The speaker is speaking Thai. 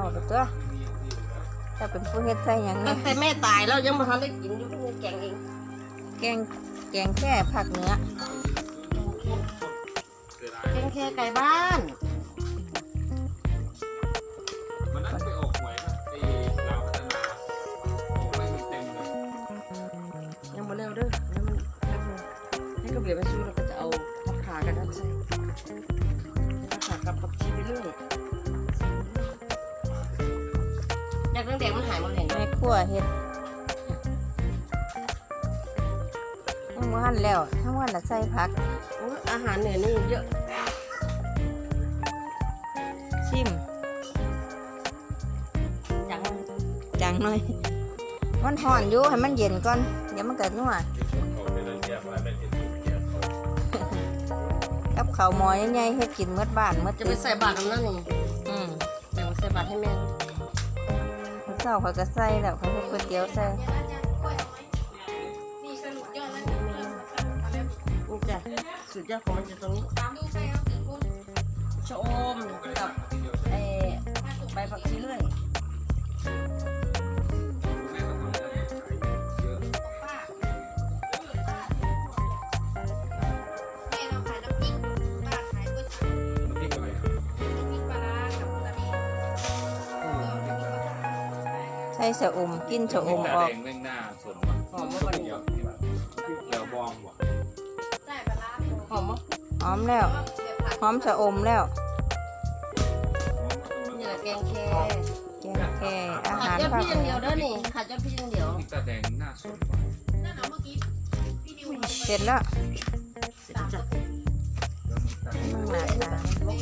เอาไปตัวถ้าเป็นผู้เฮ็ดใส่หยังตั้นี่งแต่แม่ตายแล้วยังไม่ทันได้กินอยู่เพิ่งแกงเองแกงแกงแค่ผักเนื้อแกงแค่ไก่บ้านมันนั่นไปออกหวยนะไอ้ลาวพัฒนาโอ้ไม่มีเต็มเลยยังมาเร็วเด้อแล้วมันแป๊บนึงให้กระเบียบไปซื้อแล้วก็จะเอาผักขากันนั่นใส่ อยากเรื่องแดงมันหายหมดเลยแม่ครัวเฮ็ดทั้งวันแล้วทั้งวันน่ะใส่ผักโอ้ยอาหารเหนือนี่เยอะ ชิม จังจังหน่อย มันห่อนอยู่ให้มันเย็นก่อน เดี๋ยวมันเกิดนัวเขาเป็นเกียร์อะไรเป็นเกียร์เขากับข้าวหมอใหญ่ๆเฮ็ดกินเมื่อบ้านเมื่อจะตึไปกใส่บาตรกันนั่นนี่อืมเดี๋ยวใส่บาตรให้แม่มื้อ เช้าเขาก็ใส่แล้วเขาเฮ็ดก๋วยเตี๋ยวใส่นี่จ้ะสุดยอดของมันจะตรงนี้ชะอมกับเออใบผักชีเลื่อย ส่ชะอมกินชะอมออก แดงแม่งหน้าสมว่ะหอมมากกว่านี้ เดี๋ยวที่แบบเดี๋ยวบองว่ะหอมมั้ยหอมแล้ว หอมชะอมแล้ว นี่แหละแกงแค่แกงแค่อาขาหาดรยอดภาพี่คอย่างเหนืเดียวอเด้อนี่ขาดยอดพี่อย่างเดียวพริกตาแดงหน้าสมว่ะเสร็จแล้วเสร็จจ้ะมึงหนาตาทั้ง